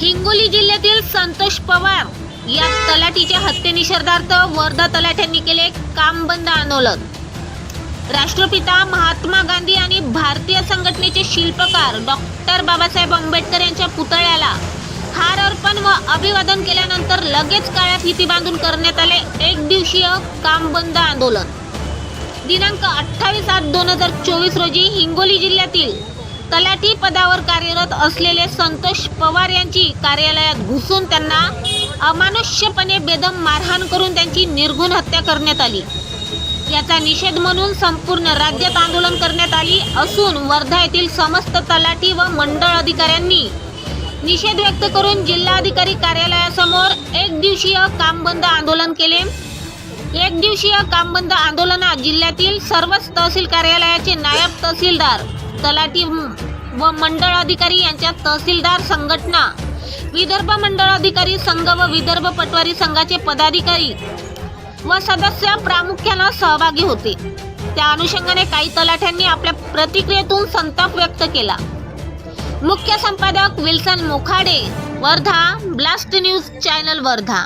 हिंगोली जिल्ह्यातील संतोष पवार या तलाठीच्या हत्येनिषेधार्थ वर्धा तलाठ्यांनी केले काम बंद आंदोलन. राष्ट्रपिता महात्मा गांधी आणि भारतीय संघटनेचे शिल्पकार डॉक्टर बाबासाहेब आंबेडकर यांच्या पुतळ्याला हार अर्पण व अभिवादन केल्यानंतर लगेच काळ्या फिती बांधून करण्यात आले एक दिवसीय काम बंद आंदोलन. दिनांक अठ्ठावीस आठ दोन हजार चोवीस रोजी हिंगोली जिल्ह्यातील तलाठी पदावर कार्यरत असलेले संतोष पवार यांची कार्यालयात घुसून त्यांना अमानुष्यपणे बेदम मारहाण करून त्यांची निर्घुण हत्या करण्यात आली. याचा निषेध म्हणून संपूर्ण राज्यात आंदोलन करण्यात आली असून वर्धा येथील समस्त तलाठी व मंडळ अधिकाऱ्यांनी निषेध व्यक्त करून जिल्हाधिकारी कार्यालयासमोर एक दिवसीय काम बंद आंदोलन केले. एक दिवसीय काम बंद आंदोलनात जिल्ह्यातील सर्वच तहसील कार्यालयाचे नायब तहसीलदार तलाठी व मंडळ अधिकारी यांच्या तहसीलदार संघटना. विदर्भ मंडळ अधिकारी संघ व विदर्भ पटवारी संघाचे पदाधिकारी व सदस्य प्रामुख्यानं सहभागी होते. त्या अनुषंगाने काही तलाठ्यांनी आपल्या प्रतिक्रियेतून संताप व्यक्त केला. मुख्य संपादक Wilson Mokhade Wardha blast news channel Wardha.